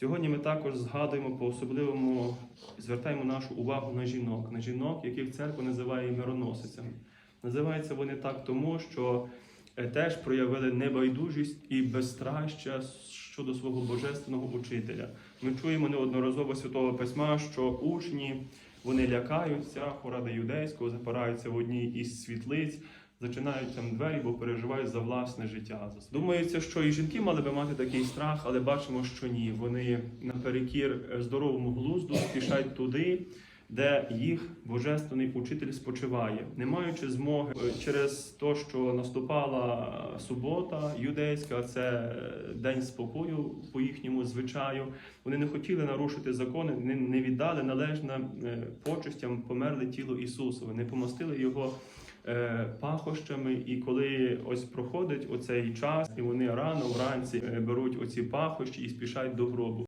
Сьогодні ми також згадуємо по особливому, звертаємо нашу увагу на жінок, на жінок, яких церква називає мироносицями. Називаються вони так тому, що е, теж проявили небайдужість і безстраща щодо свого божественного учителя. Ми чуємо неодноразово святого письма, що учні вони лякаються хоради юдейського, запираються в одній із світлиць, зачинають там двері, бо переживають за власне життя. Думається, що і жінки мали би мати такий страх, але бачимо, що ні. Вони наперекір е, здоровому глузду спішать туди, де їх божественний учитель спочиває, не маючи змоги е, через те, що наступала е, субота юдейська, це день спокою по їхньому звичаю. Вони не хотіли нарушити закони, не, не віддали належне почестям померле тіло Ісуса. Вони помастили його пахощами, і коли ось проходить оцей час, і вони рано вранці е, беруть оці пахощі і спішать до гробу.